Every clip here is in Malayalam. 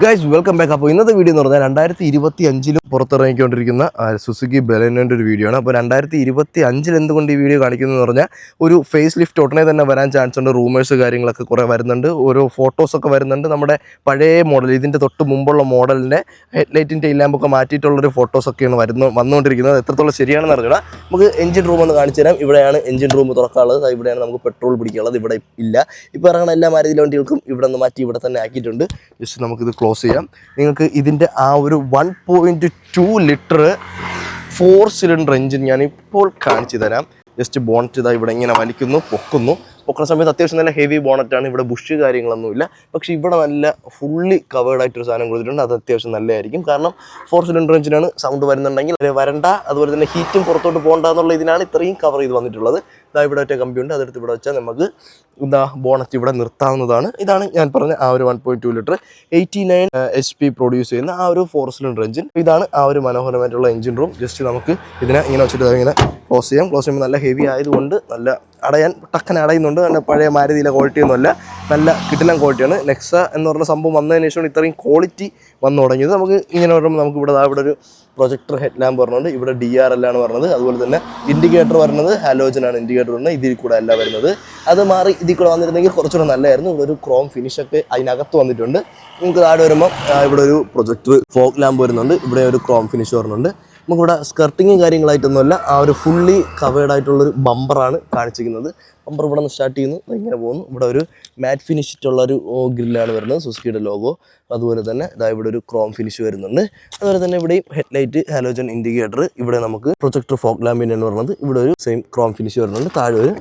ഗൈസ് വെൽക്കം ബാക്ക് അപ്പോൾ ഇന്നത്തെ വീഡിയോ എന്ന് പറഞ്ഞാൽ രണ്ടായിരത്തി ഇരുപത്തി അഞ്ചിലും പുറത്തിറങ്ങിക്കൊണ്ടിരിക്കുന്ന സുസുക്കി ബെലനോന്റെ ഒരു വീഡിയോ ആണ്. അപ്പോൾ രണ്ടായിരത്തി ഇരുപത്തി അഞ്ചിൽ എന്തുകൊണ്ട് ഈ വീഡിയോ കാണിക്കുന്നതെന്ന് പറഞ്ഞാൽ ഒരു ഫേസ് ലിഫ്റ്റ് ഉടനെ തന്നെ വരാൻ ചാൻസ് ഉണ്ട്. റൂമേഴ്സ് കാര്യങ്ങളൊക്കെ കുറേ വരുന്നുണ്ട്. ഓരോ ഫോട്ടോസൊക്കെ വരുന്നുണ്ട്. നമ്മുടെ പഴയ മോഡൽ ഇതിന്റെ തൊട്ട് മുമ്പുള്ള മോഡലിന്റെ ഹെഡ്ലൈറ്റിന്റെ ഇല്ലാമ്പൊക്കെ മാറ്റിയിട്ടുള്ളൊരു ഫോട്ടോസൊക്കെയാണ് വരുന്നു വന്നുകൊണ്ടിരിക്കുന്നത്. എത്രത്തോളം ശരിയാണെന്ന് അറിഞ്ഞാൽ നമുക്ക് എഞ്ചിൻ റൂം ഒന്ന് കാണിച്ചു തരാം. ഇവിടെയാണ് എഞ്ചിൻ റൂം തുറക്കാനുള്ളത്. ഇവിടെയാണ് നമുക്ക് പെട്രോൾ പിടിക്കാനുള്ളത്. ഇവിടെ ഇല്ല. ഇപ്പോൾ ഇറങ്ങുന്ന എല്ലാ മാരുതി വണ്ടികൾക്കും ഇവിടെ നിന്ന് മാറ്റി ഇവിടെ തന്നെ ആക്കിയിട്ടുണ്ട്. ജസ്റ്റ് നമുക്കിത് ക്ലോസ് ചെയ്യാം. നിങ്ങൾക്ക് ഇതിന്റെ ആ ഒരു one point two litre four cylinder engine ഞാനിപ്പോൾ കാണിച്ചു തരാം ജസ്റ്റ് ബോണറ്റ് ഇതാ ഇവിടെ ഇങ്ങനെ വലിക്കുന്നു പൊക്കുന്നു. പൊക്കുന്ന സമയത്ത് അത്യാവശ്യം നല്ല ഹെവി ബോണറ്റാണ് ഇവിടെ ബുഷ് കാര്യങ്ങളൊന്നുമില്ല. പക്ഷേ ഇവിടെ നല്ല ഫുള്ളി കവേർഡ് ആയിട്ടൊരു സാധനം കൊടുത്തിട്ടുണ്ട്. അത് അത്യാവശ്യം നല്ലതായിരിക്കും. കാരണം ഫോർ സിലിണ്ടർ എഞ്ചിനാണ് സൗണ്ട് വരുന്നുണ്ടെങ്കിൽ വരണ്ട അതുപോലെ തന്നെ ഹീറ്റും പുറത്തോട്ട് പോകണ്ട എന്നുള്ള ഇതിനാണ് ഇത്രയും കവർ ചെയ്ത് വന്നിട്ടുള്ളത്. ഇതാ ഇവിടെ ഒറ്റ കമ്പി ഉണ്ട്. അതെടുത്ത് ഇവിടെ വെച്ചാൽ നമുക്ക് ഇതാ ബോണറ്റ് ഇവിടെ നിർത്താവുന്നതാണ്. ഇതാണ് ഞാൻ പറഞ്ഞ ആ ഒരു one point two litre eighty nine H P produce ചെയ്യുന്ന ആ ഒരു ഫോർ സിലിണ്ടർ എഞ്ചിൻ ഇതാണ് ആ ഒരു മനോഹരമായിട്ടുള്ള എഞ്ചിൻ റൂം ജസ്റ്റ് നമുക്ക് ഇതിനെ ഇങ്ങനെ വെച്ചിട്ട് ഇങ്ങനെ ക്ലോസ് ചെയ്യാം. ക്ലോസ് ചെയ്യുമ്പോൾ നല്ല ഹെവി ആയതുകൊണ്ട് നല്ല അടയാൻ ടക്കനെ അടയുന്നുണ്ട്. അതിന്റെ പഴയ മാരുതിയിലെ ക്വാളിറ്റിയൊന്നുമല്ല നല്ല കിടിലൻ ക്വാളിറ്റിയാണ് നെക്സ എന്ന് പറഞ്ഞ സംഭവം വന്നതിന് ശേഷമാണ് ഇത്രയും ക്വാളിറ്റി വന്നു തുടങ്ങിയത്. നമുക്ക് ഇങ്ങനെ പറയുമ്പോൾ നമുക്ക് ഇവിടെ ഇവിടെ ഒരു പ്രൊജക്ടർ ഹെഡ് ലാമ്പ് പറഞ്ഞുകൊണ്ട് ഇവിടെ ഡി ആർ എൽ ആണ് പറഞ്ഞത്. അതുപോലെ തന്നെ ഇൻഡിക്കേറ്റർ വരുന്നത് ഹാലോജൻ ആണ് ഇൻഡിക്കേറ്റർ വരുന്നത് ഇതിൽ കൂടെ അല്ല വരുന്നത്. അത് മാറി ഇതിൽ കൂടെ വന്നിരുന്നെങ്കിൽ കുറച്ചുകൂടെ നല്ലതായിരുന്നു. ഇവിടെ ഒരു ക്രോം ഫിനിഷ് ഒക്കെ അതിനകത്ത് വന്നിട്ടുണ്ട്. നമുക്ക് താഴെ വരുമ്പോൾ ഇവിടെ ഒരു പ്രൊജക്ടർ ഫോക്ക് ലാമ്പ് വരുന്നുണ്ട്. ഇവിടെ ഒരു ക്രോം ഫിനിഷ് വരുന്നുണ്ട് നമുക്കിവിടെ സ്കർട്ടിങ്ങും കാര്യങ്ങളായിട്ടൊന്നുമല്ല ആ ഒരു ഫുള്ളി കവേർഡ് ആയിട്ടുള്ളൊരു ബമ്പറാണ് കാണിച്ചിരിക്കുന്നത്. ബമ്പർ ഇവിടെ നിന്ന് സ്റ്റാർട്ട് ചെയ്യുന്നു ഇങ്ങനെ പോകുന്നു. ഇവിടെ ഒരു മാറ്റ് ഫിനിഷ് ഇട്ടുള്ള ഒരു ഗ്രില്ലാണ് വരുന്നത് സുസ്കിയുടെ ലോഗോ അതുപോലെ തന്നെ ഇതാ ഇവിടെ ഒരു ക്രോം ഫിനിഷ് വരുന്നുണ്ട്. അതുപോലെ തന്നെ ഇവിടെയും ഹെഡ്ലൈറ്റ് ഹാലോജൻ ഇൻഡിക്കേറ്റർ ഇവിടെ നമുക്ക് പ്രൊജക്ടർ ഫോക്ക് എന്ന് പറയുന്നത് ഇവിടെ ഒരു സെയിം ക്രോം ഫിനിഷ് വരുന്നുണ്ട്. താഴെ ഒരു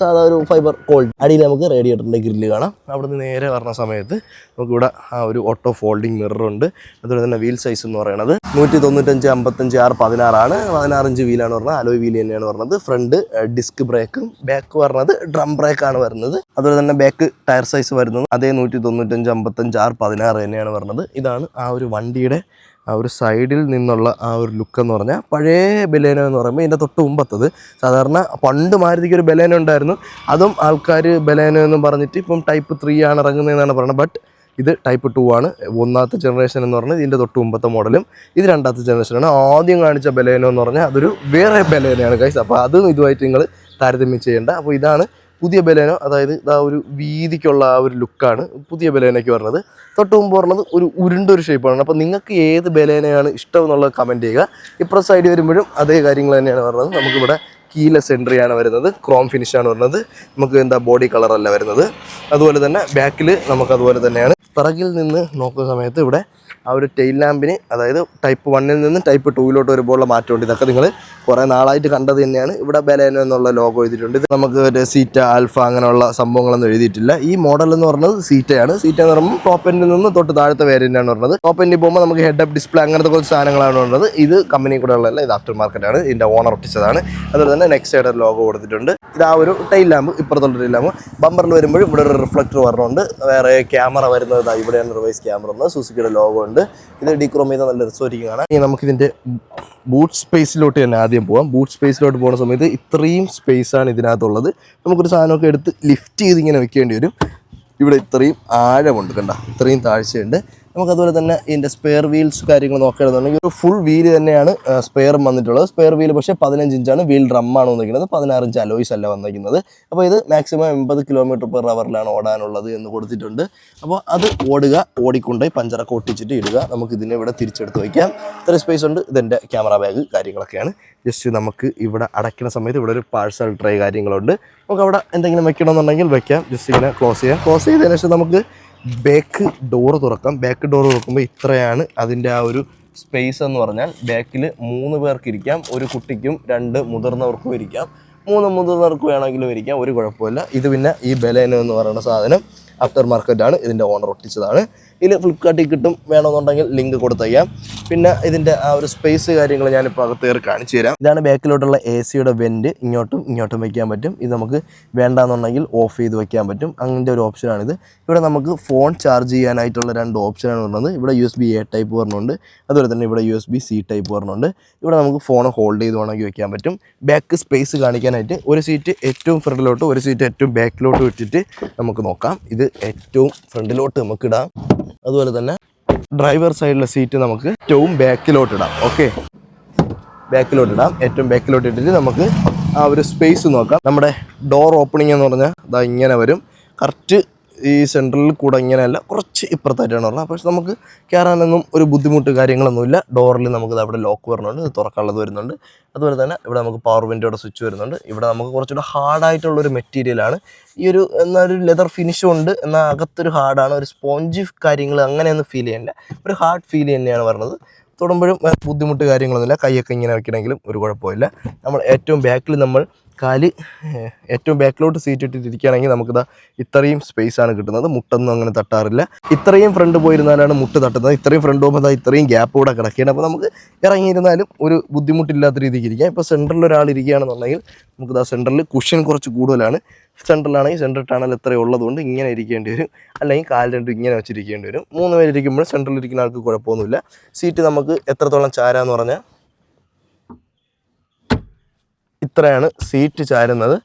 സാധാ ഒരു ഫൈബർ കോൾഡ് അടിയിൽ നമുക്ക് റേഡിയേറ്ററിന്റെ ഗ്രില്ല് കാണാം. അവിടെ നിന്ന് നേരെ വരുന്ന സമയത്ത് നമുക്കിവിടെ ആ ഒരു ഓട്ടോ ഫോൾഡിംഗ് മിററുണ്ട് അതുപോലെ തന്നെ വീൽ സൈസ് എന്ന് പറയുന്നത് നൂറ്റി തൊണ്ണൂറ്റഞ്ച് അമ്പത്തഞ്ച് ആറ് പതിനാറാണ്. പതിനാറഞ്ച് വീലാണ് പറഞ്ഞത്. അലോയ് വീൽ തന്നെയാണ് പറഞ്ഞത്. ഫ്രണ്ട് ഡിസ്ക് ബ്രേക്കും ബാക്ക് പറഞ്ഞത് ഡ്രം ബ്രേക്കാണ് വരുന്നത്. അതുപോലെ തന്നെ ബാക്ക് ടയർ സൈസ് വരുന്നത്. അതേ നൂറ്റി തൊണ്ണൂറ്റഞ്ച് അമ്പത്തഞ്ച് ആറ് പതിനാറ് തന്നെയാണ് പറഞ്ഞത്. ഇതാണ് ആ ഒരു വണ്ടിയുടെ ഒരു സൈഡിൽ നിന്നുള്ള ആ ഒരു ലുക്ക് എന്ന് പറഞ്ഞാൽ പഴയ ബലേനോ എന്ന് പറയുമ്പോൾ ഇതിന്റെ തൊട്ട് മുമ്പത്തത്. സാധാരണ പണ്ട് മാരുതിക്ക് ഒരു ബലേനോ ഉണ്ടായിരുന്നു. അതും ആൾക്കാർ ബലേനോ എന്ന് പറഞ്ഞിട്ട് ഇപ്പം ടൈപ്പ് ത്രീ ആണ് ഇറങ്ങുന്നതെന്നാണ് പറയുന്നത്. ബട്ട് ഇത് ടൈപ്പ് ടു ആണ്. ഒന്നാമത്തെ ജനറേഷൻ എന്ന് പറഞ്ഞാൽ ഇതിന്റെ തൊട്ട് മുമ്പത്തെ മോഡലും ഇത് രണ്ടാമത്തെ ജനറേഷനാണ് ആദ്യം കാണിച്ച ബലേനോ എന്ന് പറഞ്ഞാൽ അതൊരു വേറെ ബലേനയാണ് കൈസ് അപ്പോൾ അതും ഇതുമായിട്ട് നിങ്ങൾ താരതമ്യം ചെയ്യേണ്ട. അപ്പോൾ ഇതാണ് പുതിയ ബലേനോ അതായത് ഇതാ ഒരു വീതിക്കുള്ള ആ ഒരു ലുക്കാണ് പുതിയ ബലേനയ്ക്ക് പറഞ്ഞത് തൊട്ട് മുമ്പ് പറഞ്ഞത് ഒരു ഉരുണ്ടൊരു ഷേപ്പാണ്. അപ്പോൾ നിങ്ങൾക്ക് ഏത് ബലേനയാണ് ഇഷ്ടം എന്നുള്ളത് കമന്റ് ചെയ്യുക. ഇപ്പുറ സൈഡ് വരുമ്പോഴും അതേ കാര്യങ്ങൾ തന്നെയാണ് പറഞ്ഞത് നമുക്കിവിടെ കീലെസ് എൻട്രി ആണ് വരുന്നത്. ക്രോം ഫിനിഷാണ് വരുന്നത്. നമുക്ക് എന്താ ബോഡി കളറല്ല വരുന്നത്. അതുപോലെ തന്നെ ബാക്കിൽ നമുക്ക് അതുപോലെ തന്നെയാണ്. പിറകിൽ നിന്ന് നോക്കുന്ന സമയത്ത് ഇവിടെ ആ ഒരു ടെയിൽ ലാമ്പിന് അതായത് ടൈപ്പ് വണ്ണിൽ നിന്ന് ടൈപ്പ് ടൂവിലോട്ട് വരുമ്പോഴുള്ള മാറ്റമുണ്ട്. ഇതൊക്കെ നിങ്ങൾ കുറേ നാളായിട്ട് കണ്ടത് തന്നെയാണ്. ഇവിടെ ബലേനോ എന്നുള്ള ലോഗോ എഴുതിയിട്ടുണ്ട്. ഇത് നമുക്ക് ഒരു സീറ്റ ആൽഫ അങ്ങനെയുള്ള സംഭവങ്ങളൊന്നും എഴുതിയിട്ടില്ല. ഈ മോഡൽ എന്ന് പറഞ്ഞത് സീറ്റയാണ് സീറ്റ എന്ന് പറയുമ്പോൾ ടോപ്പ് എൻഡിൽ നിന്ന് തൊട്ട് താഴത്തെ വേരിയന്റാണ് പറഞ്ഞത്. ടോപ്പ് എൻഡിൽ പോകുമ്പോൾ നമുക്ക് ഹെഡ് അപ്പ് ഡിസ്പ്ലേ അങ്ങനത്തെ കുറച്ച് സാധനങ്ങളാണ് ഉള്ളത് ഇത് കമ്പനി കൂടെ ഉള്ളതല്ല ഇത് ആഫ്റ്റർ മാർക്കറ്റാണ് ഇതിന്റെ ഓണർ ഒട്ടിച്ചതാണ്. അതുപോലെ തന്നെ നെക്സ്റ്റ് സൈഡ് ലോഗോ കൊടുത്തിട്ടുണ്ട്. ഇത് ആ ഒരു ടൈൽ ലാമ്പ് ഇപ്പുറത്തുള്ള ടൈൽ ലാമ്പ് ബമ്പറിൽ വരുമ്പോഴും ഇവിടെ ഒരു റിഫ്ലക്ടർ വരണമുണ്ട് വേറെ ക്യാമറ വരുന്നത് ഇവിടെയാണ് റിവൈസ് ക്യാമറ ഉണ്ട് സുസുക്കിയുടെ ലോഗോ ഉണ്ട്. ഇത് ഡിക്രോം ചെയ്ത നല്ല രസമായിരിക്കുകയാണ് ഇനി നമുക്കിതിന്റെ ബൂട്ട് സ്പേസിലോട്ട് തന്നെ ആദ്യം പോവാം. ബൂട്ട് സ്പേസിലോട്ട് പോകുന്ന സമയത്ത് ഇത്രയും സ്പേസ് ആണ് ഇതിനകത്തുള്ളത്. നമുക്കൊരു സാധനമൊക്കെ എടുത്ത് ലിഫ്റ്റ് ചെയ്ത് ഇങ്ങനെ വെക്കേണ്ടി വരും. ഇവിടെ ഇത്രയും ആഴമുണ്ട് കണ്ട? ഇത്രയും താഴ്ചയുണ്ട്. നമുക്ക് അതുപോലെ തന്നെ ഇതിന്റെ സ്പെയർ വീൽസ് കാര്യങ്ങൾ നോക്കുകയാണെന്നുണ്ടെങ്കിൽ ഒരു ഫുൾ വീൽ തന്നെയാണ് സ്പെയറും വന്നിട്ടുള്ളത്. സ്പെയർ വീൽ പക്ഷേ പതിനഞ്ച് ഇഞ്ചാണ് വീൽ ഡ്രമ്മാണ് വന്നിരിക്കുന്നത്. പതിനാറ് ഇഞ്ച് അലോയ്സ് അല്ല വന്നിരിക്കുന്നത്. അപ്പോൾ ഇത് മാക്സിമം എൺപത് കിലോമീറ്റർ പെർ അവറിലാണ് ഓടാനുള്ളത് എന്ന് കൊടുത്തിട്ടുണ്ട്. അപ്പോൾ അത് ഓടുക ഓടിക്കൊണ്ടുപോയി പഞ്ചറൊക്കെ ഒട്ടിച്ചിട്ട് ഇടുക. നമുക്ക് ഇതിനെ ഇവിടെ തിരിച്ചെടുത്ത് വയ്ക്കാം. ഇത്ര സ്പേസ് ഉണ്ട്. ഇതെന്റെ ക്യാമറ ബാഗ് കാര്യങ്ങളൊക്കെയാണ്. ജസ്റ്റ് നമുക്ക് ഇവിടെ അടയ്ക്കുന്ന സമയത്ത് ഇവിടെ ഒരു പാഴ്സൽ ട്രേ കാര്യങ്ങളുണ്ട്. നമുക്ക് അവിടെ എന്തെങ്കിലും വെക്കണമെന്നുണ്ടെങ്കിൽ വെക്കാം. ജസ്റ്റ് ഇങ്ങനെ ക്ലോസ് ചെയ്യാം. ക്ലോസ് ചെയ്തതിനു ശേഷം നമുക്ക് ബാക്ക് ഡോർ തുറക്കാം. ബാക്ക് ഡോർ തുറക്കുമ്പോൾ ഇത്രയാണ് അതിന്റെ ആ ഒരു സ്പേസ് എന്ന് പറഞ്ഞാൽ ബാക്കിൽ മൂന്ന് പേർക്ക് ഇരിക്കാം. ഒരു കുട്ടിക്കും രണ്ട് മുതിർന്നവർക്കും ഇരിക്കാം. മൂന്ന് മുതിർന്നവർക്ക് വേണമെങ്കിലും ഇരിക്കാം. ഒരു കുഴപ്പമില്ല. ഇത് പിന്നെ ഈ ബലേനോ എന്ന് പറയുന്ന സാധനം ആഫ്റ്റർ മാർക്കറ്റാണ് ഇതിന്റെ ഓണർ ഒട്ടിച്ചതാണ്. ഇതിൽ ഫ്ലിപ്കാർട്ടിൽ കിട്ടും. വേണമെന്നുണ്ടെങ്കിൽ ലിങ്ക് കൊടുത്തയ്യാം പിന്നെ ഇതിന്റെ ആ ഒരു സ്പേസ് കാര്യങ്ങൾ ഞാനിപ്പോൾ അകത്ത് കയറി കാണിച്ചു തരാം. ഇതാണ് ബാക്കിലോട്ടുള്ള എ സിയുടെ വെന്റ് ഇങ്ങോട്ടും ഇങ്ങോട്ടും വയ്ക്കാൻ പറ്റും. ഇത് നമുക്ക് വേണ്ടാന്നുണ്ടെങ്കിൽ ഓഫ് ചെയ്ത് വയ്ക്കാൻ പറ്റും. അങ്ങനത്തെ ഒരു ഓപ്ഷനാണിത് ഇവിടെ നമുക്ക് ഫോൺ ചാർജ് ചെയ്യാനായിട്ടുള്ള രണ്ട് ഓപ്ഷനാണ് വരുന്നത് ഇവിടെ U S B A type പറഞ്ഞുണ്ട്. അതുപോലെ തന്നെ ഇവിടെ U S B C type പറഞ്ഞുണ്ട്. ഇവിടെ നമുക്ക് ഫോൺ ഹോൾഡ് ചെയ്ത് വേണമെങ്കിൽ വയ്ക്കാൻ പറ്റും. ബാക്ക് സ്പേസ് കാണിക്കാനായിട്ട് ഒരു സീറ്റ് ഏറ്റവും ഫ്രണ്ടിലോട്ട് ഒരു സീറ്റ് ഏറ്റവും ബാക്കിലോട്ട് വെച്ചിട്ട് നമുക്ക് നോക്കാം. ഇത് ഏറ്റവും ഫ്രണ്ടിലോട്ട് നമുക്ക് ഇടാം അതുപോലെ തന്നെ ഡ്രൈവർ സൈഡിലെ സീറ്റ് നമുക്ക് ഏറ്റവും ബാക്കിലോട്ട് ഇടാം. ഓക്കെ ബാക്കിലോട്ട് ഇടാം. ഏറ്റവും ബാക്കിലോട്ട് ഇട്ടിട്ട് നമുക്ക് ആ ഒരു സ്പേസ് നോക്കാം. നമ്മുടെ ഡോർ ഓപ്പണിംഗ് എന്ന് പറഞ്ഞാൽ അതാ ഇങ്ങനെ വരും. കറക്റ്റ് ഈ സെൻട്രലിൽ കൂടെ ഇങ്ങനെയല്ല കുറച്ച് ഇപ്പുറത്തായിട്ടാണ് ഉള്ളത് പക്ഷെ നമുക്ക് കയറാനൊന്നും ഒരു ബുദ്ധിമുട്ട് കാര്യങ്ങളൊന്നുമില്ല. ഡോറിൽ നമുക്ക് അവിടെ ലോക്ക് വരുന്നുണ്ട് ഇത് തുറക്കാനുള്ളത് വരുന്നുണ്ട്. അതുപോലെ തന്നെ ഇവിടെ നമുക്ക് പവർ വിൻഡോയുടെ സ്വിച്ച് വരുന്നുണ്ട്. ഇവിടെ നമുക്ക് കുറച്ചുകൂടെ ഹാർഡായിട്ടുള്ളൊരു മെറ്റീരിയലാണ് ഈ ഒരു എന്നാൽ ഒരു ലെതർ ഫിനിഷും ഉണ്ട് എന്നാൽ അകത്തൊരു ഹാർഡാണ് ഒരു സ്പോഞ്ച് കാര്യങ്ങൾ അങ്ങനെയൊന്നും ഫീൽ ചെയ്യുന്നില്ല ഒരു ഹാർഡ് ഫീൽ തന്നെയാണ് പറഞ്ഞത് തൊടുമ്പോഴും ബുദ്ധിമുട്ട് കാര്യങ്ങളൊന്നുമില്ല. കൈയൊക്കെ ഇങ്ങനെ വയ്ക്കണമെങ്കിലും ഒരു കുഴപ്പമില്ല. നമ്മൾ ഏറ്റവും ബാക്കിൽ നമ്മൾ കാൽ ഏറ്റവും ബാക്കിലോട്ട് സീറ്റ് ഇട്ടിട്ടിരിക്കുകയാണെങ്കിൽ നമുക്കിതാ ഇത്രയും സ്പേസ് ആണ് കിട്ടുന്നത്. മുട്ടൊന്നും അങ്ങനെ തട്ടാറില്ല. ഇത്രയും ഫ്രണ്ട് പോയിരുന്നാലാണ് മുട്ട് തട്ടുന്നത്. ഇത്രയും ഫ്രണ്ട് പോകുമ്പോൾ ഇത്രയും ഗ്യാപ്പ് കൂടെ കിടക്കുകയാണ്. അപ്പോൾ നമുക്ക് ഇറങ്ങിയിരുന്നാലും ഒരു ബുദ്ധിമുട്ടില്ലാത്ത രീതിക്ക് ഇരിക്കാം. ഇപ്പോൾ സെന്ററിൽ ഒരാൾ ഇരിക്കുകയാണെന്നുണ്ടെങ്കിൽ നമുക്ക് ദാ സെന്ററിൽ കുഷൻ കുറച്ച് കൂടുതലാണ്. സെന്ററിലാണെങ്കിൽ സെന്റർ ടണൽ ഇത്രയും ഉള്ളതുകൊണ്ട് ഇങ്ങനെ ഇരിക്കേണ്ടി വരും. അല്ലെങ്കിൽ കാൽ രണ്ടും ഇങ്ങനെ വെച്ചിരിക്കേണ്ടി വരും. മൂന്ന് പേരിരിക്കുമ്പോൾ സെന്ററിൽ ഇരിക്കുന്ന ആൾക്ക് കുഴപ്പമൊന്നുമില്ല. സീറ്റ് നമുക്ക് എത്രത്തോളം ചാരാന്ന് പറഞ്ഞാൽ ഇത്രയാണ് സീറ്റ് ചാരുന്നത്.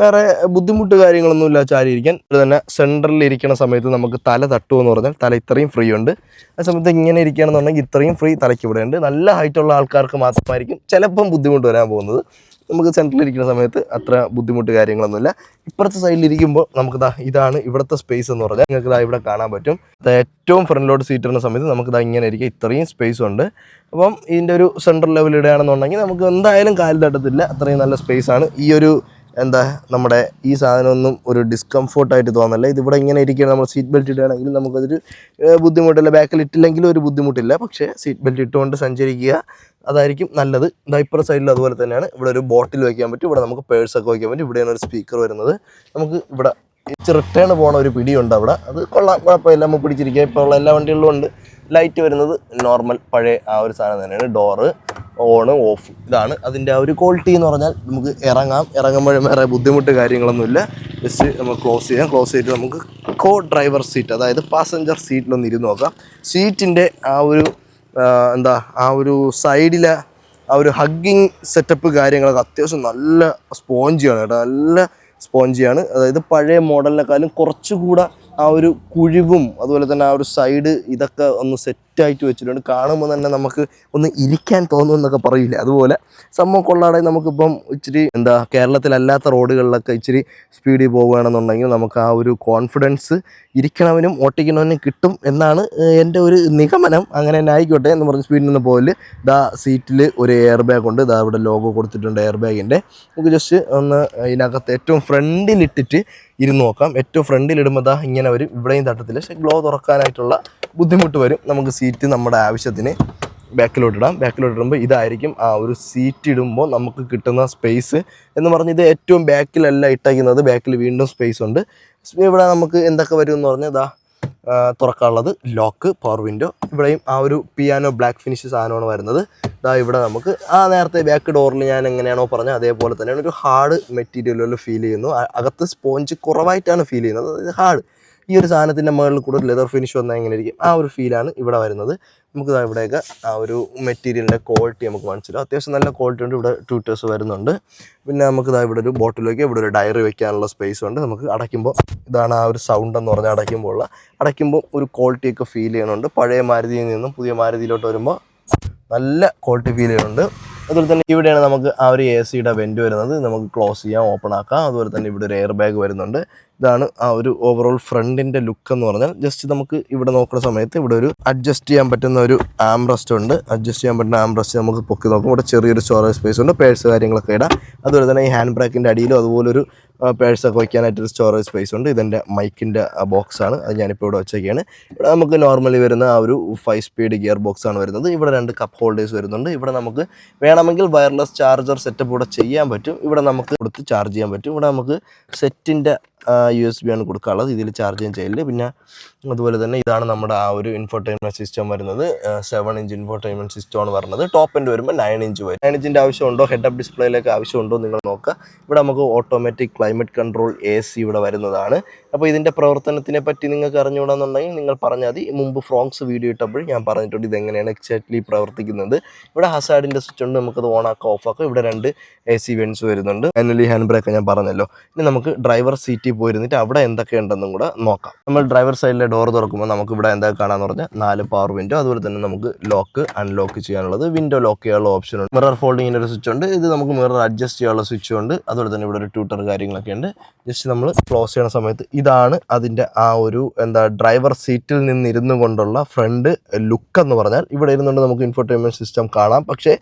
വേറെ ബുദ്ധിമുട്ട് കാര്യങ്ങളൊന്നുമില്ല ചാരിയിരിക്കാൻ. ഇത് തന്നെ സെന്ററിൽ ഇരിക്കുന്ന സമയത്ത് നമുക്ക് തല തട്ടുമെന്ന് പറഞ്ഞാൽ തല ഇത്രയും ഫ്രീ ഉണ്ട്. ആ സമയത്ത് ഇങ്ങനെ ഇരിക്കുകയാണെന്നുണ്ടെങ്കിൽ ഇത്രയും ഫ്രീ തലയ്ക്ക് ഇവിടെ ഉണ്ട്. നല്ല ഹൈറ്റുള്ള ആൾക്കാർക്ക് മാത്രമായിരിക്കും ചിലപ്പം ബുദ്ധിമുട്ട് വരാൻ പോകുന്നത്. നമുക്ക് സെന്ററിൽ ഇരിക്കുന്ന സമയത്ത് അത്ര ബുദ്ധിമുട്ട് കാര്യങ്ങളൊന്നുമില്ല. ഇപ്പുറത്തെ സൈഡിൽ ഇരിക്കുമ്പോൾ നമുക്ക് ദാ ഇതാണ് ഇവിടുത്തെ സ്പേസ് എന്ന് പറഞ്ഞാൽ നിങ്ങൾക്ക് ദാ ഇവിടെ കാണാൻ പറ്റും. ഏറ്റവും ഫ്രണ്ടിലോട്ട് സീറ്റ് ഇടുന്ന സമയത്ത് നമുക്ക് ദാ ഇങ്ങനെ ഇരിക്കുക ഇത്രയും സ്പേസ് ഉണ്ട്. അപ്പം ഇതിന്റെ ഒരു സെൻട്രൽ ലെവൽ ഇടുകയാണെന്നുണ്ടെങ്കിൽ നമുക്ക് എന്തായാലും കാലിൽ തട്ടത്തില്ല അത്രയും നല്ല സ്പേസ് ആണ്. ഈ ഒരു എന്താ നമ്മുടെ ഈ സാധനമൊന്നും ഒരു ഡിസ്കംഫോർട്ടായിട്ട് തോന്നല്ല ഇതിവിടെ ഇങ്ങനെ ഇരിക്കുകയാണ്. നമ്മൾ സീറ്റ് ബെൽറ്റ് ഇടുകയാണെങ്കിൽ നമുക്കതൊരു ബുദ്ധിമുട്ടില്ല. ബാക്കിൽ ഇട്ടില്ലെങ്കിലും ഒരു ബുദ്ധിമുട്ടില്ല. പക്ഷേ സീറ്റ് ബെൽറ്റ് ഇട്ടുകൊണ്ട് സഞ്ചരിക്കുക അതായിരിക്കും നല്ലത്. ഡൈപ്പർ സൈഡിൽ അതുപോലെ തന്നെയാണ്. ഇവിടെ ഒരു ബോട്ടിൽ വയ്ക്കാൻ പറ്റും. ഇവിടെ നമുക്ക് പേഴ്സൊക്കെ വയ്ക്കാൻ പറ്റും. ഇവിടെയാണ് ഒരു സ്പീക്കർ വരുന്നത്. നമുക്ക് ഇവിടെ ഇച്ചിരി റിട്ടേൺ പോകണ ഒരു പിടിയുണ്ട് അവിടെ. അത് കൊള്ളാം. കുഴപ്പമില്ല. എല്ലാം പിടിച്ചിരിക്കുക. ഇപ്പോൾ ഉള്ള എല്ലാ വണ്ടികളിലും ഉണ്ട്. ലൈറ്റ് വരുന്നത് നോർമൽ പഴയ ആ ഒരു സാധനം തന്നെയാണ്. ഡോറ് ഓണ് ഓഫ് ഇതാണ് അതിന്റെ ആ ഒരു ക്വാളിറ്റി എന്ന് പറഞ്ഞാൽ നമുക്ക് ഇറങ്ങാം. ഇറങ്ങുമ്പോഴും വേറെ ബുദ്ധിമുട്ട് കാര്യങ്ങളൊന്നുമില്ല. ജസ്റ്റ് നമുക്ക് ക്ലോസ് ചെയ്യാം. ക്ലോസ് ചെയ്തിട്ട് നമുക്ക് കോ ഡ്രൈവർ സീറ്റ് അതായത് പാസഞ്ചർ സീറ്റിലൊന്ന് ഇരുന്ന് നോക്കാം. സീറ്റിന്റെ ആ ഒരു എന്താ ആ ഒരു സൈഡിലെ ആ ഒരു ഹഗ്ഗിങ് സെറ്റപ്പ് കാര്യങ്ങളൊക്കെ അത്യാവശ്യം നല്ല സ്പോഞ്ചിയാണ് കേട്ടോ. നല്ല സ്പോഞ്ചിയാണ് അതായത് പഴയ മോഡലിനെക്കാളും കുറച്ചുകൂടെ ആ ഒരു കുഴിവും അതുപോലെ തന്നെ ആ ഒരു സൈഡ് ഇതൊക്കെ ഒന്ന് സെറ്റായിട്ട് വെച്ചിട്ടുണ്ട്. കാണുമ്പോൾ തന്നെ നമുക്ക് ഒന്ന് ഇരിക്കാൻ തോന്നും എന്നൊക്കെ പറയില്ല അതുപോലെ സംഭവം കൊള്ളാടെ നമുക്കിപ്പം ഇച്ചിരി എന്താ കേരളത്തിലല്ലാത്ത റോഡുകളിലൊക്കെ ഇച്ചിരി സ്പീഡിൽ പോവുകയാണെന്നുണ്ടെങ്കിൽ നമുക്ക് ആ ഒരു കോൺഫിഡൻസ് ഇരിക്കണവനും ഓട്ടിക്കണവനും കിട്ടും എന്നാണ് എന്റെ ഒരു നിഗമനം. അങ്ങനെ തന്നെ ആയിക്കോട്ടെ എന്ന് പറഞ്ഞ് സ്പീഡിൽ നിന്ന് പോകൽ ദാ സീറ്റിൽ ഒരു എയർ ബാഗ് ഉണ്ട്. ദാ ഇവിടെ ലോഗോ കൊടുത്തിട്ടുണ്ട് എയർ ബാഗിന്റെ നമുക്ക് ജസ്റ്റ് ഒന്ന് ഇതിനകത്ത് ഏറ്റവും ഫ്രണ്ടിലിട്ടിട്ട് ഇരുന്ന് നോക്കാം. ഏറ്റവും ഫ്രണ്ടിൽ ഇടുമ്പോൾ ദാ ഇങ്ങനെ വരും. ഇവിടെയും തട്ടത്തില്ല പക്ഷേ ഗ്ലോ തുറക്കാനായിട്ടുള്ള ബുദ്ധിമുട്ട് വരും. നമുക്ക് സീറ്റ് നമ്മുടെ ആവശ്യത്തിന് ബാക്കിലോട്ട് ഇടാം. ബാക്കിലോട്ട് ഇടുമ്പോൾ ഇതായിരിക്കും. ആ ഒരു സീറ്റ് ഇടുമ്പോൾ നമുക്ക് കിട്ടുന്ന സ്പേസ് എന്ന് പറഞ്ഞ് ഇത് ഏറ്റവും ബാക്കിലല്ല ഇട്ടേക്കുന്നത്. ബാക്കിൽ വീണ്ടും സ്പേസ് ഉണ്ട്. ഇവിടെ നമുക്ക് എന്തൊക്കെ വരും എന്ന് പറഞ്ഞാൽ ഇതാ തുറക്കാനുള്ളത് ലോക്ക് പവർ വിൻഡോ ഇവിടെയും ആ ഒരു പിയാനോ ബ്ലാക്ക് ഫിനിഷ് സാധനമാണ് വരുന്നത്. ഇതാ ഇവിടെ നമുക്ക് ആ നേരത്തെ ബാക്ക് ഡോറിൽ ഞാൻ എങ്ങനെയാണോ പറഞ്ഞത് അതേപോലെ തന്നെയാണ് ഒരു ഹാർഡ് മെറ്റീരിയലുകൾ ഫീൽ ചെയ്യുന്നു. അകത്ത് സ്പോഞ്ച് കുറവായിട്ടാണ് ഫീൽ ചെയ്യുന്നത്. അതായത് ഹാർഡ് ഈ ഒരു സാധനത്തിന്റെ മുകളിൽ കൂടെ ലെതർ ഫിനിഷ് വന്നാൽ എങ്ങനെ ഇരിക്കും? ആ ഒരു ഫീലാണ് ഇവിടെ വരുന്നത്. നമുക്ക് ഇവിടെയൊക്കെ ആ ഒരു മെറ്റീരിയലിന്റെ ക്വാളിറ്റി നമുക്ക് മനസ്സിലാവും. അത്യാവശ്യം നല്ല ക്വാളിറ്റി ഉണ്ട്. ഇവിടെ ട്യൂട്ടേഴ്സ് വരുന്നുണ്ട്. പിന്നെ നമുക്ക് ദാ ഇവിടെ ഒരു ബോട്ടിലേക്ക് ഇവിടെ ഒരു ഡയറി വെക്കാനുള്ള സ്പേസ് ഉണ്ട്. നമുക്ക് അടയ്ക്കുമ്പോൾ ഇതാണ് ആ ഒരു സൗണ്ട് എന്ന് പറഞ്ഞാൽ അടയ്ക്കുമ്പോൾ ഉള്ള അടയ്ക്കുമ്പോൾ ഒരു ക്വാളിറ്റിയൊക്കെ ഫീൽ ചെയ്യണുണ്ട്. പഴയ മാരുതിയിൽ നിന്നും പുതിയ മാരുതിയിലോട്ട് വരുമ്പോൾ നല്ല ക്വാളിറ്റി ഫീൽ ചെയ്യുന്നുണ്ട് അതുപോലെ തന്നെ ഇവിടെയാണ് നമുക്ക് ആ ഒരു എ സിയുടെ വെന്റ് വരുന്നത്. നമുക്ക് ക്ലോസ് ചെയ്യാം ഓപ്പൺ ആക്കാം. അതുപോലെ തന്നെ ഇവിടെ ഒരു എയർ ബാഗ് വരുന്നുണ്ട്. ഇതാണ് ആ ഒരു ഓവറോൾ ഫ്രണ്ടിന്റെ ലുക്ക് എന്ന് പറഞ്ഞാൽ ജസ്റ്റ് നമുക്ക് ഇവിടെ നോക്കുന്ന സമയത്ത് ഇവിടെ ഒരു അഡ്ജസ്റ്റ് ചെയ്യാൻ പറ്റുന്ന ഒരു ആംബ്രസ്റ്റ് ഉണ്ട്. അഡ്ജസ്റ്റ് ചെയ്യാൻ പറ്റുന്ന ആംബ്രസ്റ്റ് നമുക്ക് പൊക്കി നോക്കും. ഇവിടെ ചെറിയൊരു സ്റ്റോറേജ് സ്പേസ് ഉണ്ട്. പേഴ്സ് കാര്യങ്ങളൊക്കെ ഇടാം. അതുപോലെ തന്നെ ഈ ഹാൻഡ് ബ്രേക്കിന്റെ അടിയിലും അതുപോലൊരു പേഴ്സൊക്കെ വയ്ക്കാനായിട്ടൊരു സ്റ്റോറേജ് സ്പേസ് ഉണ്ട്. ഇതെന്റെ മൈക്കിന്റെ ബോക്സാണ് അത് ഞാനിപ്പോൾ ഇവിടെ വെച്ചേക്കാണ്. ഇവിടെ നമുക്ക് നോർമലി വരുന്ന ആ ഒരു ഫൈവ് സ്പീഡ് ഗിയർ ബോക്സാണ് വരുന്നത്. ഇവിടെ രണ്ട് കപ്പ് ഹോൾഡേഴ്സ് വരുന്നുണ്ട്. ഇവിടെ നമുക്ക് വേണമെങ്കിൽ വയർലെസ് ചാർജർ സെറ്റപ്പ് ഇവിടെ ചെയ്യാൻ പറ്റും. ഇവിടെ നമുക്ക് കൊടുത്ത് ചാർജ് ചെയ്യാൻ പറ്റും. ഇവിടെ നമുക്ക് സെറ്റിന്റെ യു എസ് ബി ആണ് കൊടുക്കാനുള്ളത്. ഇതിൽ ചാർജ് ചെയ്യാൻ ചെയ്യില്ല പിന്നെ അതുപോലെ തന്നെ ഇതാണ് നമ്മുടെ ആ ഒരു ഇൻഫോർടൈൻമെന്റ് സിസ്റ്റം വരുന്നത്. സെവൻ ഇഞ്ച് ഇൻഫർടൈൻമെന്റ് സിസ്റ്റം ആണ് വരുന്നത്. ടോപ്പ് എൻഡ് വരുമ്പോൾ നയൻ ഇഞ്ച് വരും. നയൻ ഇഞ്ചിന്റെ ആവശ്യമുണ്ടോ? ഹെഡ് അപ്പ് ഡിസ്പ്ലേയിലേക്ക് ആവശ്യമുണ്ടോ നിങ്ങൾ നോക്കുക. ഇവിടെ നമുക്ക് automatic climate control A C ഇവിടെ വരുന്നതാണ്. അപ്പോൾ ഇതിന്റെ പ്രവർത്തനത്തിനെ പറ്റി നിങ്ങൾക്ക് അറിഞ്ഞുകൂടാന്നുണ്ടെങ്കിൽ നിങ്ങൾ പറഞ്ഞാൽ മതി. മുമ്പ് ഫ്രോങ്സ് വീഡിയോ ഇട്ടപ്പോൾ ഞാൻ പറഞ്ഞിട്ടുണ്ട് ഇതെങ്ങനെയാണ് എക്സാക്ട്ലി പ്രവർത്തിക്കുന്നത്. ഇവിടെ ഹസാഡിന്റെ സ്വിച്ച് ഉണ്ട്. നമുക്കത് ഓൺ ആക്കാം ഓഫ് ആക്കാം. ഇവിടെ രണ്ട് എ സി വെൻസ് വരുന്നുണ്ട്. മാനുവലി ഹാൻഡ് ബ്രേക്ക് ഞാൻ പറഞ്ഞല്ലോ. ഇനി നമുക്ക് ഡ്രൈവർ സീറ്റിൽ പോയിരുന്നിട്ട് അവിടെ എന്തൊക്കെ ഉണ്ടെന്നും കൂടെ നോക്കാം. നമ്മൾ ഡ്രൈവർ സൈഡിലെ ഡോർ തുറക്കുമ്പോൾ നമുക്ക് ഇവിടെ എന്താ കാണാന്ന് പറഞ്ഞാൽ നാല് പവർ വിൻഡോ അതുപോലെ തന്നെ നമുക്ക് ലോക്ക് അൺലോക്ക് ചെയ്യാനുള്ളത് വിൻഡോ ലോക്ക് ചെയ്യാനുള്ള ഓപ്ഷൻ ഉണ്ട്. മിറർ ഫോൾഡിങ്ങിന്റെ ഒരു സ്വിച്ച് ഉണ്ട്. ഇത് നമുക്ക് മിറർ അഡ്ജസ്റ്റ് ചെയ്യാനുള്ള സ്വിച്ച് ഉണ്ട്. അതുപോലെ തന്നെ ഇവിടെ ഒരു ട്യൂട്ടർ കാര്യങ്ങളൊക്കെ ഉണ്ട്. ജസ്റ്റ് നമ്മൾ ക്ലോസ് ചെയ്യുന്ന സമയത്ത് ഇതാണ് അതിന്റെ ആ ഒരു എന്താ ഡ്രൈവർ സീറ്റിൽ നിന്നിരുന്നു കൊണ്ടുള്ള ഫ്രണ്ട് ലുക്ക് എന്ന് പറഞ്ഞാൽ ഇവിടെ ഇരുന്നുകൊണ്ട് നമുക്ക് ഇൻഫോർടൈൻമെന്റ് സിസ്റ്റം കാണാം. പക്ഷേ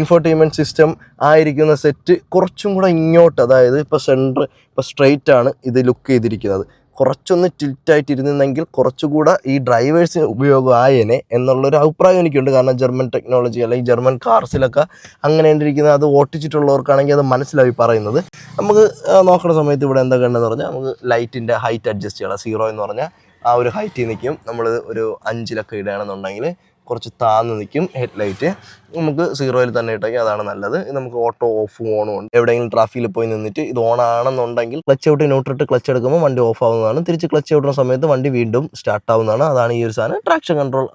ഇൻഫോർടൈൻമെന്റ് സിസ്റ്റം ആയിരിക്കുന്ന സെറ്റ് കുറച്ചും കൂടെ ഇങ്ങോട്ട് അതായത് ഇപ്പോൾ സെന്റർ ഇപ്പോൾ സ്ട്രെയിറ്റ് ആണ് ഇത് ലുക്ക് ചെയ്തിരിക്കുന്നത്. കുറച്ചൊന്ന് ടിൽറ്റായിട്ടിരുന്നെങ്കിൽ കുറച്ചുകൂടെ ഈ ഡ്രൈവേഴ്സിന് ഉപയോഗമായേനെ എന്നുള്ളൊരു അഭിപ്രായം എനിക്കുണ്ട്. കാരണം ജർമ്മൻ ടെക്നോളജി അല്ലെങ്കിൽ ജർമ്മൻ കാർസിലൊക്കെ അങ്ങനെ ഇരിക്കുന്നത് അത് ഓട്ടിച്ചിട്ടുള്ളവർക്കാണെങ്കിൽ അത് മനസ്സിലായി പറയുന്നത്. നമുക്ക് നോക്കുന്ന സമയത്ത് ഇവിടെ എന്താ കണ്ടെന്ന് പറഞ്ഞാൽ നമുക്ക് ലൈറ്റിന്റെ ഹൈറ്റ് അഡ്ജസ്റ്റ് ചെയ്യണം. സീറോ എന്ന് പറഞ്ഞാൽ ആ ഒരു ഹൈറ്റിൽ നിൽക്കും. നമ്മൾ ഒരു അഞ്ചിലൊക്കെ ഇടുകയാണെന്നുണ്ടെങ്കിൽ കുറച്ച് താന്ന് നിൽക്കും ഹെഡ് ലൈറ്റ് നമുക്ക് സീറോയിൽ തന്നെ ഇട്ടെങ്കിൽ അതാണ് നല്ലത്. നമുക്ക് ഓട്ടോ ഓഫും ഓണും ഉണ്ട്. എവിടെയെങ്കിലും ട്രാഫിക്കിൽ പോയി നിന്നിട്ട് ഇത് ഓൺ ആണെന്നുണ്ടെങ്കിൽ ക്ലച്ച് ഔട്ട് ന്യൂട്രിട്ട് ക്ലച്ച് എടുക്കുമ്പോൾ വണ്ടി ഓഫ് ആവുന്നതാണ്. തിരിച്ച് ക്ലച്ച് ഔട്ടുന്ന സമയത്ത് വണ്ടി വീണ്ടും സ്റ്റാർട്ട് ആവുന്നതാണ്. അതാണ് ഈ ഒരു സാധനം. ട്രാക്ഷൻ കൺട്രോൾ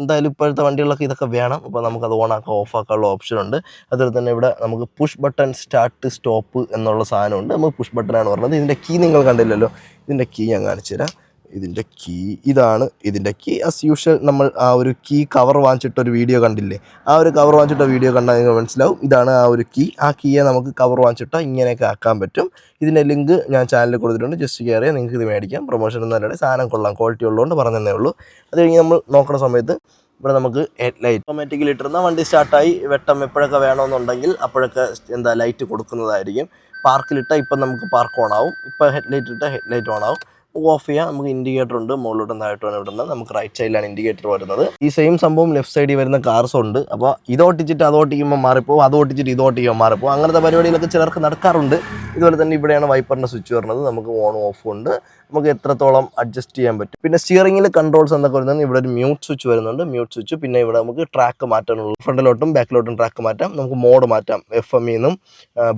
എന്തായാലും ഇപ്പോഴത്തെ വണ്ടികളൊക്കെ ഇതൊക്കെ വേണം. അപ്പോൾ നമുക്കത് ഓൺ ആക്കാം ഓഫ് ആക്കാനുള്ള ഓപ്ഷൻ ഉണ്ട്. അതുപോലെ തന്നെ ഇവിടെ നമുക്ക് പുഷ് ബട്ടൺ സ്റ്റാർട്ട് സ്റ്റോപ്പ് എന്നുള്ള സാധനമുണ്ട് നമുക്ക് പുഷ് ബട്ടനാണ് പറഞ്ഞത്. ഇതിന്റെ കീ നിങ്ങൾ കണ്ടില്ലല്ലോ. ഇതിന്റെ കീ ഞാൻ കാണിച്ചു തരാം ഇതിന്റെ കീ ഇതാണ് ഇതിന്റെ കീ ആസ് യൂഷ്വൽ നമ്മൾ ആ ഒരു കീ കവർ വാങ്ങിച്ചിട്ട് ഒരു വീഡിയോ കണ്ടില്ലേ? ആ ഒരു കവർ വാങ്ങിച്ചിട്ട വീഡിയോ കണ്ടാൽ നിങ്ങൾ മനസ്സിലാവും. ഇതാണ് ആ ഒരു കീ ആ കീയെ നമുക്ക് കവർ വാങ്ങിച്ചിട്ടാൽ ഇങ്ങനെയൊക്കെ ആക്കാൻ പറ്റും. ഇതിന്റെ ലിങ്ക് ഞാൻ ചാനലിൽ കൊടുത്തിട്ടുണ്ട്. ജസ്റ്റ് കയറിയാൽ നിങ്ങൾക്ക് ഇത് മേടിക്കാം. പ്രൊമോഷൻ എന്നല്ലാതെ സാധനം കൊള്ളാം. ക്വാളിറ്റി ഉള്ളതുകൊണ്ട് പറഞ്ഞതേ ഉള്ളൂ. അത് കഴിഞ്ഞ് നമ്മൾ നോക്കുന്ന സമയത്ത് ഇവിടെ നമുക്ക് ഹെഡ് ലൈറ്റ് ഓട്ടോമാറ്റിക്കലി ഇട്ടിരുന്ന വണ്ടി സ്റ്റാർട്ടായി വെട്ടം എപ്പോഴൊക്കെ വേണമെന്നുണ്ടെങ്കിൽ അപ്പോഴൊക്കെ എന്താ ലൈറ്റ് കൊടുക്കുന്നതായിരിക്കും. പാർക്കിലിട്ടാൽ ഇപ്പം നമുക്ക് പാർക്ക് ഓൺ ആവും. ഇപ്പോൾ ഹെഡ് ലൈറ്റ് ഇട്ടാൽ ഹെഡ് ലൈറ്റ് ഓൺ ആവും. ഓഫ് ചെയ്യാം. നമുക്ക് ഇൻഡിക്കേറ്റർ ഉണ്ട്. മുകളിലോട്ടും താഴോട്ടാണ് ഇവിടുന്ന് നമുക്ക് റൈറ്റ് സൈഡിലാണ് ഇൻഡിക്കേറ്റർ വരുന്നത്. ഈ സെയിം സംഭവം ലെഫ്റ്റ് സൈഡിൽ വരുന്ന കാർസ് ഉണ്ട്. അപ്പോൾ ഇത് ഓട്ടിച്ചിട്ട് അത് ഓട്ടിക്കുമ്പോൾ മാറിപ്പോവും. അത് ഓട്ടിച്ചിട്ട് ഇത് ഓട്ടിക്കുമ്പോൾ മാറിപ്പോവും. അങ്ങനത്തെ പരിപാടികളൊക്കെ ചിലർക്ക് നടക്കാറുണ്ട്. ഇതുപോലെ തന്നെ ഇവിടെയാണ് വൈപ്പറിന്റെ സ്വിച്ച് വരുന്നത്. നമുക്ക് ഓൺ ഓഫ് ഉണ്ട്. നമുക്ക് എത്രത്തോളം അഡ്ജസ്റ്റ് ചെയ്യാൻ പറ്റും. പിന്നെ സ്റ്റിയറിംഗിൽ കൺട്രോൾസ് എന്നൊക്കെ വരുന്നത് ഇവിടെ ഒരു മ്യൂട്ട് സ്വിച്ച് വരുന്നുണ്ട്. മ്യൂട്ട് സ്വിച്ച് പിന്നെ ഇവിടെ നമുക്ക് ട്രാക്ക് മാറ്റാനുള്ള. ഫ്രണ്ടിലോട്ടും ബാക്കിലോട്ടും ട്രാക്ക് മാറ്റാം. നമുക്ക് മോഡ് മാറ്റാം. എഫ് എം ഇന്നും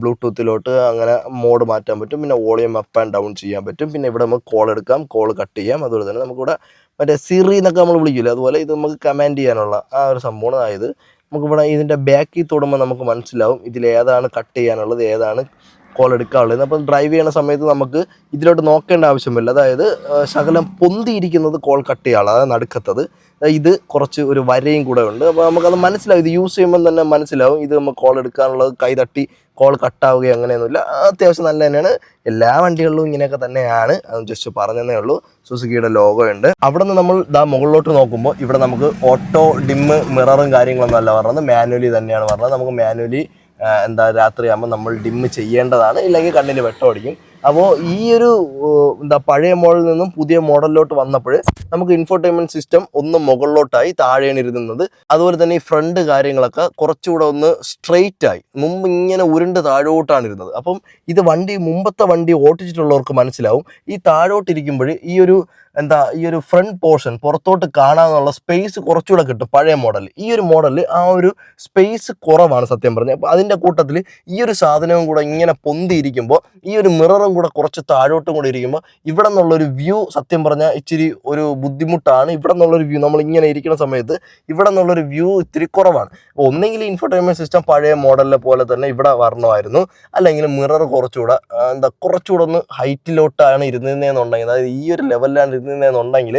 ബ്ലൂടൂത്തിലോട്ട് അങ്ങനെ മോഡ് മാറ്റാൻ പറ്റും. പിന്നെ വോളിയം അപ്പ് ആൻഡ് ഡൗൺ ചെയ്യാൻ പറ്റും. പിന്നെ ഇവിടെ നമുക്ക് കോൾ എടുക്കാം കോൾ കട്ട് ചെയ്യാം. അതുപോലെ തന്നെ നമുക്കിവിടെ മറ്റേ സിറി എന്നൊക്കെ നമ്മൾ വിളിക്കില്ല അതുപോലെ ഇത് നമുക്ക് കമാൻഡ് ചെയ്യാനുള്ള ആ ഒരു സംഭവമാണ്. ആയത് നമുക്കിവിടെ ഇതിന്റെ ബാക്കിൽ തൊടുമ്പോൾ നമുക്ക് മനസ്സിലാവും ഇതിൽ ഏതാണ് കട്ട് ചെയ്യാനുള്ളത് ഏതാണ് കോൾ എടുക്കാനുള്ളത്. അപ്പോൾ ഡ്രൈവ് ചെയ്യുന്ന സമയത്ത് നമുക്ക് ഇതിലോട്ട് നോക്കേണ്ട ആവശ്യമില്ല. അതായത് ശകലം പൊന്തിയിരിക്കുന്നത് കോൾ കട്ട് ചെയ്യാനുള്ള അതായത് നടുക്കത്തത്. ഇത് കുറച്ച് ഒരു വരയും കൂടെ ഉണ്ട്. അപ്പോൾ നമുക്കത് മനസ്സിലാവും. ഇത് യൂസ് ചെയ്യുമ്പോൾ തന്നെ മനസ്സിലാവും. ഇത് നമുക്ക് കോൾ എടുക്കാനുള്ളത് കൈ തട്ടി കോൾ കട്ടാവുകയോ അങ്ങനെയൊന്നുമില്ല. അത്യാവശ്യം നല്ല തന്നെയാണ്. എല്ലാ വണ്ടികളിലും ഇങ്ങനെയൊക്കെ തന്നെയാണ്. അത് ജസ്റ്റ് പറഞ്ഞതേ ഉള്ളൂ. സുസുക്കിയുടെ ലോഗോ ഉണ്ട്. അവിടെ നിന്ന് നമ്മൾ ദാ മുകളിലോട്ട് നോക്കുമ്പോൾ ഇവിടെ നമുക്ക് ഓട്ടോ ഡിമ്മ് മിററും കാര്യങ്ങളൊന്നും അല്ല പറഞ്ഞത്. മാനുവലി തന്നെയാണ് പറഞ്ഞത്. നമുക്ക് മാനുവലി എന്താ രാത്രിയാകുമ്പോൾ നമ്മൾ ഡിമ്മ് ചെയ്യേണ്ടതാണ്. ഇല്ലെങ്കിൽ കണ്ണിന് വെട്ടമടിക്കും അപ്പോൾ ഈ ഒരു എന്താ പഴയ മോഡലിൽ നിന്നും പുതിയ മോഡലിലോട്ട് വന്നപ്പോൾ നമുക്ക് ഇൻഫോർടൈൻമെന്റ് സിസ്റ്റം ഒന്ന് മുകളിലോട്ടായി താഴെയാണ് ഇരുന്നത്. അതുപോലെ തന്നെ ഈ ഫ്രണ്ട് കാര്യങ്ങളൊക്കെ കുറച്ചുകൂടെ ഒന്ന് സ്ട്രെയിറ്റ് ആയി. മുമ്പ് ഇങ്ങനെ ഉരുണ്ട് താഴോട്ടാണ് ഇരുന്നത്. അപ്പം ഇത് വണ്ടി മുമ്പത്തെ വണ്ടി ഓടിച്ചിട്ടുള്ളവർക്ക് മനസ്സിലാവും. ഈ താഴോട്ടിരിക്കുമ്പോൾ ഈ ഒരു എന്താ ഈ ഒരു ഫ്രണ്ട് പോർഷൻ പുറത്തോട്ട് കാണാനുള്ള സ്പേസ് കുറച്ചുകൂടെ കിട്ടും പഴയ മോഡൽ ഈ ഒരു മോഡലിൽ ആ ഒരു സ്പേസ് കുറവാണ് സത്യം പറഞ്ഞത് അപ്പോൾ അതിന്റെ കൂട്ടത്തിൽ ഈ ഒരു സാധനവും കൂടെ ഇങ്ങനെ പൊന്തിയിരിക്കുമ്പോൾ ഈ ഒരു മിററും കൂടെ കുറച്ച് താഴോട്ടും കൂടെ ഇരിക്കുമ്പോൾ ഇവിടെ നിന്നുള്ളൊരു വ്യൂ സത്യം പറഞ്ഞാൽ ഇച്ചിരി ഒരു ബുദ്ധിമുട്ടാണ്. ഇവിടെ നിന്നുള്ളൊരു വ്യൂ നമ്മൾ ഇങ്ങനെ ഇരിക്കുന്ന സമയത്ത് ഇവിടെ നിന്നുള്ളൊരു വ്യൂ ഇത്തിരി കുറവാണ്. അപ്പോൾ ഒന്നെങ്കിൽ ഇൻഫർടൈൻമെന്റ് സിസ്റ്റം പഴയ മോഡലിലെ പോലെ തന്നെ ഇവിടെ വരണമായിരുന്നു. അല്ലെങ്കിൽ മിറർ കുറച്ചുകൂടെ എന്താ കുറച്ചുകൂടെ ഒന്ന് ഹൈറ്റിലോട്ടാണ് ഇരുന്നതെന്നുണ്ടെങ്കിൽ അതായത് ഈ ഒരു ലെവലിലാണ് ഇരുന്നതെന്നുണ്ടെങ്കിൽ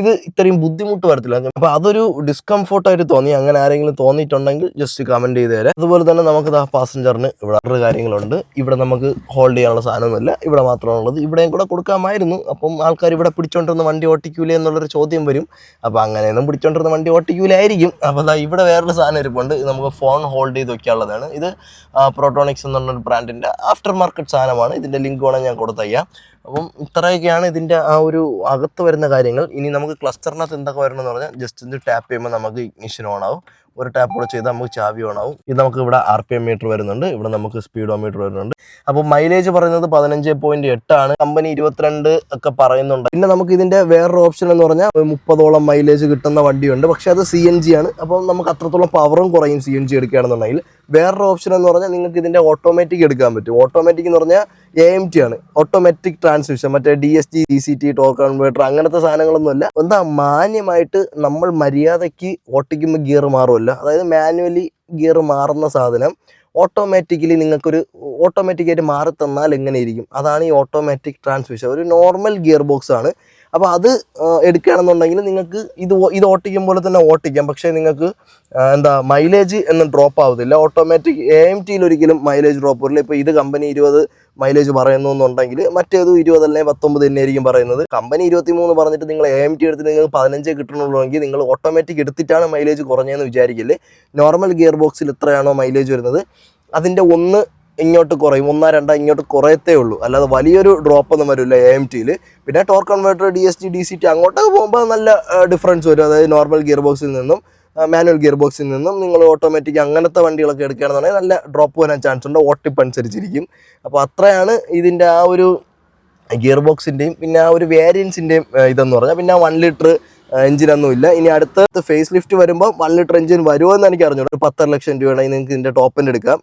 ഇത് ഇത്രയും ബുദ്ധിമുട്ട് വരത്തില്ല. അപ്പോൾ അതൊരു ഡിസ്കംഫോർട്ടായിട്ട് തോന്നി. അങ്ങനെ ആരെങ്കിലും തോന്നിയിട്ടുണ്ടെങ്കിൽ ജസ്റ്റ് കമന്റ് ചെയ്ത് തരാം അതുപോലെ തന്നെ നമുക്ക് ആ പാസഞ്ചറിന് ഇവിടെ വേറെ കാര്യങ്ങളുണ്ട്. ഇവിടെ നമുക്ക് ഹോൾഡ് ചെയ്യാനുള്ള സാധനമൊന്നുമില്ല. ഇവിടെ മാത്രമാണുള്ളത്. ഇവിടെയും കൂടെ കൊടുക്കാമായിരുന്നു. അപ്പം ആൾക്കാർ ഇവിടെ പിടിച്ചോണ്ടിരുന്ന വണ്ടി ഓട്ടിക്കൂലേ എന്നുള്ളൊരു ചോദ്യം വരും. അപ്പോൾ അങ്ങനെയൊന്നും പിടിച്ചോണ്ടിരുന്ന വണ്ടി ഓട്ടിക്കൂലായിരിക്കും. അപ്പോൾ അതാ ഇവിടെ വേറൊരു സാധനം ഇരിപ്പുണ്ട്. നമുക്ക് ഫോൺ ഹോൾഡ് ചെയ്ത് വെക്കാനുള്ളതാണ്. ഇത് പ്രോട്ടോണിക്സ് എന്നുള്ള ബ്രാൻഡിന്റെ ആഫ്റ്റർ മാർക്കറ്റ് സാധനമാണ്. ഇതിന്റെ ലിങ്ക് വേണം ഞാൻ കൊടുത്തയ്യാം അപ്പം ഇത്രയൊക്കെയാണ് ഇതിന്റെ ആ ഒരു അകത്ത് വരുന്ന കാര്യങ്ങൾ. ഇനി നമുക്ക് ക്ലസ്റ്ററിനകത്ത് എന്തൊക്കെ വരണം എന്ന് പറഞ്ഞാൽ ജസ്റ്റ് ഒന്ന് ടാപ്പ് ചെയ്യുമ്പോൾ നമുക്ക് ഇഗ്നിഷൻ ഓൺ ആവും. ഒരു ടാപ്പ് കൂടെ ചെയ്താൽ നമുക്ക് ചാവി ഓൺ ആവും ഇത് നമുക്ക് ഇവിടെ ആർ പി എം മീറ്റർ വരുന്നുണ്ട്. ഇവിടെ നമുക്ക് സ്പീഡോ മീറ്റർ വരുന്നുണ്ട്. അപ്പോൾ മൈലേജ് പറയുന്നത് പതിനഞ്ച് പോയിന്റ് എട്ടാണ്. കമ്പനി ഇരുപത്തിരണ്ട് ഒക്കെ പറയുന്നുണ്ട്. പിന്നെ നമുക്ക് ഇതിന്റെ വേറൊരു ഓപ്ഷൻ എന്ന് പറഞ്ഞാൽ മുപ്പതോളം മൈലേജ് കിട്ടുന്ന വണ്ടിയുണ്ട്. പക്ഷേ അത് സി എൻ ജി ആണ്. അപ്പോൾ നമുക്ക് അത്രത്തോളം പവറും കുറയും സി എൻ ജി എടുക്കുകയാണെന്നുണ്ടെങ്കിൽ. വേറൊരു ഓപ്ഷൻ എന്ന് പറഞ്ഞാൽ നിങ്ങൾക്ക് ഇതിന്റെ ഓട്ടോമാറ്റിക് എടുക്കാൻ പറ്റും. ഓട്ടോമാറ്റിക് എന്ന് പറഞ്ഞാൽ എ എം ടി ആണ്. Automatic transmission. മറ്റേ D S G D C T torque converter അങ്ങനത്തെ സാധനങ്ങളൊന്നുമല്ല. എന്താ മാന്യമായിട്ട് നമ്മൾ മര്യാദയ്ക്ക് ഓട്ടിക്കുമ്പോൾ ഗിയർ മാറുമല്ല? അതായത് മാനുവലി ഗിയർ മാറുന്ന സാധനം ഓട്ടോമാറ്റിക്കലി നിങ്ങൾക്കൊരു ഓട്ടോമാറ്റിക്കായിട്ട് മാറി തന്നാൽ എങ്ങനെ ഇരിക്കും? അതാണ് ഈ ഓട്ടോമാറ്റിക് ട്രാൻസ്മിഷൻ. ഒരു നോർമൽ ഗിയർ ബോക്സ് ആണ് അപ്പോൾ അത് എടുക്കുകയാണെന്നുണ്ടെങ്കിൽ നിങ്ങൾക്ക് ഇത് ഇത് ഓട്ടിക്കും പോലെ തന്നെ ഓട്ടിക്കാം. പക്ഷേ നിങ്ങൾക്ക് എന്താ മൈലേജ് എന്ന് ഡ്രോപ്പ് ആവത്തില്ല. ഓട്ടോമാറ്റിക് എ എം ടിയിൽ ഒരിക്കലും മൈലേജ് ഡ്രോപ്പ് വരില്ല. ഇപ്പോൾ ഇത് കമ്പനി ഇരുപത് മൈലേജ് പറയുന്നു എന്നുണ്ടെങ്കിൽ മറ്റേത് ഇരുപത് അല്ലെങ്കിൽ പത്തൊമ്പത് തന്നെ ആയിരിക്കും പറയുന്നത്. കമ്പനി ഇരുപത്തി മൂന്ന് പറഞ്ഞിട്ട് നിങ്ങൾ എ എം ടി എടുത്തിട്ട് നിങ്ങൾക്ക് പതിനഞ്ചേ കിട്ടണുള്ളൂവെങ്കിൽ നിങ്ങൾ ഓട്ടോമാറ്റിക് എടുത്തിട്ടാണ് മൈലേജ് കുറഞ്ഞതെന്ന് വിചാരിക്കില്ലേ? നോർമൽ ഗിയർ ബോക്സിൽ എത്രയാണോ മൈലേജ് വരുന്നത്? അതിന്റെ ഒന്ന് ഇങ്ങോട്ട് കുറയും. ഒന്നാ രണ്ടാ ഇങ്ങോട്ട് കുറയത്തേ ഉള്ളൂ. അല്ലാതെ വലിയൊരു ഡ്രോപ്പ് ഒന്നും വരില്ല എ എം ടിയിൽ പിന്നെ torque converter D S T D C T അങ്ങോട്ടൊക്കെ പോകുമ്പോൾ നല്ല ഡിഫറൻസ് വരും. അതായത് നോർമൽ ഗിയർ ബോക്സിൽ നിന്നും മാനുവൽ ഗിയർ ബോക്സിൽ നിന്നും നിങ്ങൾ ഓട്ടോമാറ്റിക് അങ്ങനത്തെ വണ്ടികളൊക്കെ എടുക്കുകയാണെന്നുണ്ടെങ്കിൽ നല്ല ഡ്രോപ്പ് വരാൻ ചാൻസ് ഉണ്ട്. ഓട്ടിപ്പ് അനുസരിച്ചിരിക്കും. അപ്പോൾ അത്രയാണ് ഇതിന്റെ ആ ഒരു ഗിയർ ബോക്സിന്റെയും പിന്നെ ആ ഒരു വേരിയൻസിന്റെയും ഇതെന്ന് പറഞ്ഞാൽ പിന്നെ വൺ ലിറ്റർ എഞ്ചിനൊന്നും ഇല്ല. ഇനി അടുത്ത ഫേസ് ലിഫ്റ്റ് വരുമ്പോൾ വൺ ലിറ്റർ എഞ്ചിൻ വരുമോ എന്ന് എനിക്ക് അറിഞ്ഞു ഒരു പത്തര ലക്ഷം രൂപയാണെങ്കിൽ നിങ്ങൾക്ക് ഇതിന്റെ ടോപ്പിന്റെ എടുക്കാം.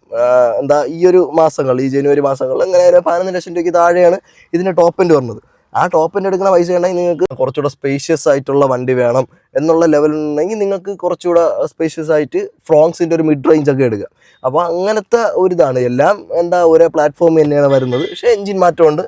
എന്താ ഈ ഒരു മാസങ്ങൾ ഈ ജനുവരി മാസങ്ങളിൽ അങ്ങനെ ഒരു പതിനൊന്ന് ലക്ഷം രൂപയ്ക്ക് താഴെയാണ് ഇതിന്റെ ടോപ്പിന്റെ വരുന്നത്. ആ ടോപ്പിന്റെ എടുക്കുന്ന പൈസ ഉണ്ടെങ്കിൽ നിങ്ങൾക്ക് കുറച്ചുകൂടെ സ്പേഷ്യസ് ആയിട്ടുള്ള വണ്ടി വേണം എന്നുള്ള ലെവലുണ്ടെങ്കിൽ നിങ്ങൾക്ക് കുറച്ചുകൂടെ സ്പേഷ്യസ് ആയിട്ട് ഫ്രോങ്സിന്റെ ഒരു മിഡ് റേഞ്ച് ഒക്കെ എടുക്കുക അപ്പോൾ അങ്ങനത്തെ ഒരു ഇതാണ്. എല്ലാം എന്താ ഒരേ പ്ലാറ്റ്ഫോമിൽ തന്നെയാണ് വരുന്നത്. പക്ഷേ എഞ്ചിൻ മാറ്റമുണ്ട്.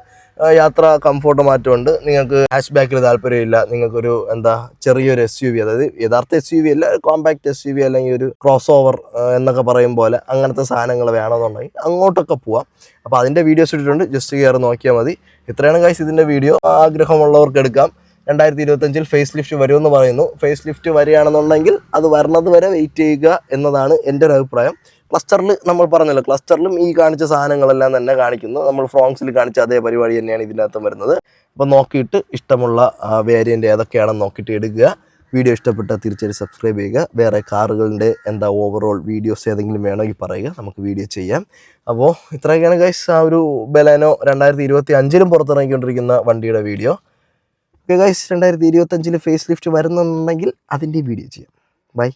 യാത്ര കംഫോർട്ട് മാറ്റമുണ്ട്. നിങ്ങൾക്ക് ഹാഷ് ബാക്കിൽ താല്പര്യമില്ല. നിങ്ങൾക്കൊരു എന്താ ചെറിയൊരു എസ് യു വി അതായത് യഥാർത്ഥ എസ് യു വി അല്ല കോമ്പാക്ട് എസ് യു വി അല്ലെങ്കിൽ ഒരു ക്രോസ് ഓവർ എന്നൊക്കെ പറയും പോലെ അങ്ങനത്തെ സാധനങ്ങൾ വേണമെന്നുണ്ടെങ്കിൽ അങ്ങോട്ടൊക്കെ പോവാം. അപ്പോൾ അതിന്റെ വീഡിയോസ് ഇട്ടിട്ടുണ്ട്. ജസ്റ്റ് കയറി നോക്കിയാൽ മതി. ഇത്രയാണ് കാശ് ഇതിന്റെ വീഡിയോ ആഗ്രഹമുള്ളവർക്ക് എടുക്കാം. രണ്ടായിരത്തി ഇരുപത്തഞ്ചിൽ ഫേസ് ലിഫ്റ്റ് വരുമെന്ന് പറയുന്നു. ഫേസ് ലിഫ്റ്റ് വരികയാണെന്നുണ്ടെങ്കിൽ അത് വരണത് വരെ വെയിറ്റ് ചെയ്യുക എന്നതാണ് എന്റെ ഒരു അഭിപ്രായം. ക്ലസ്റ്ററിൽ നമ്മൾ പറഞ്ഞല്ലോ ക്ലസ്റ്ററിലും ഈ കാണിച്ച സാധനങ്ങളെല്ലാം തന്നെ കാണിക്കുന്നു. നമ്മൾ ഫ്രോങ്സിൽ കാണിച്ച അതേ പരിപാടി തന്നെയാണ് ഇതിനകത്തും വരുന്നത്. അപ്പോൾ നോക്കിയിട്ട് ഇഷ്ടമുള്ള വേരിയന്റ് ഏതൊക്കെയാണെന്ന് നോക്കിയിട്ട് എടുക്കുക. വീഡിയോ ഇഷ്ടപ്പെട്ടാൽ തീർച്ചയായും സബ്സ്ക്രൈബ് ചെയ്യുക. വേറെ കാറുകളുടെ എന്താ ഓവറോൾ വീഡിയോസ് ഏതെങ്കിലും വേണമെങ്കിൽ പറയുക. നമുക്ക് വീഡിയോ ചെയ്യാം. അപ്പോൾ ഇത്രയൊക്കെയാണ് ഗൈസ് ആ ഒരു ബെലാനോ രണ്ടായിരത്തി ഇരുപത്തി അഞ്ചിലും പുറത്തിറങ്ങിക്കൊണ്ടിരിക്കുന്ന വണ്ടിയുടെ വീഡിയോ ഓക്കെ ഗൈസ് രണ്ടായിരത്തി ഇരുപത്തഞ്ചിൽ ഫേസ് ലിഫ്റ്റ് വരുന്നുണ്ടെങ്കിൽ അതിന്റെ വീഡിയോ ചെയ്യാം. ബൈ